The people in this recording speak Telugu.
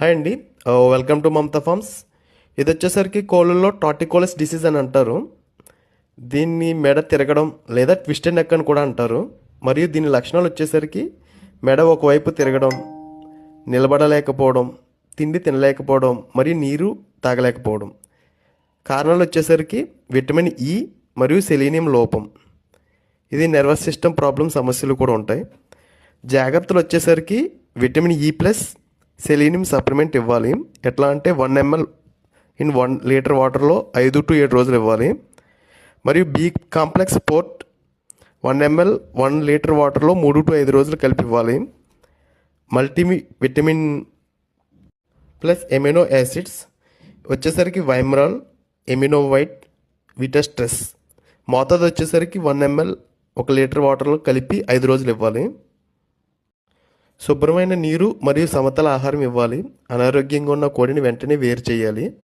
హాయ్ అండి. Welcome to Mamata farms. ఇది వచ్చేసరికి కోళ్ళల్లో టాటికోలస్ డిసీజ్ అని అంటారు. దీన్ని మెడ తిరగడం లేదా ట్విస్టెడ్ నెక్ అని కూడా అంటారు. మరియు దీని లక్షణాలు వచ్చేసరికి మెడ ఒకవైపు తిరగడం నిలబడలేకపోవడం తిండి తినలేకపోవడం మరియు నీరు తాగలేకపోవడం. కారణాలు వచ్చేసరికి విటమిన్ ఈ మరియు సెలీనియం లోపం. ఇది నర్వస్ సిస్టమ్ ప్రాబ్లం సమస్యలు కూడా ఉంటాయి. జాగ్రత్తలు వచ్చేసరికి vitamin E plus selenium supplement ఇవ్వాలి. ఎట్లా అంటే one ML in one litre వాటర్లో ఐదు టు ఏడు రోజులు ఇవ్వాలి. మరియు B complex forte one ML one litre వాటర్లో మూడు టు ఐదు రోజులు కలిపి ఇవ్వాలి. Multi vitamin plus amino acids వచ్చేసరికి వైమ్రాల్ ఎమినో వైట్ విటస్ట్రెస్ మోతాదు వచ్చేసరికి వన్ ఎంఎల్ ఒక లీటర్ వాటర్లో కలిపి ఐదు రోజులు ఇవ్వాలి. శుభ్రమైన నీరు మరియు సమతల ఆహారం ఇవ్వాలి. అనారోగ్యంగా ఉన్న కోడిని వెంటనే వేరు చేయాలి.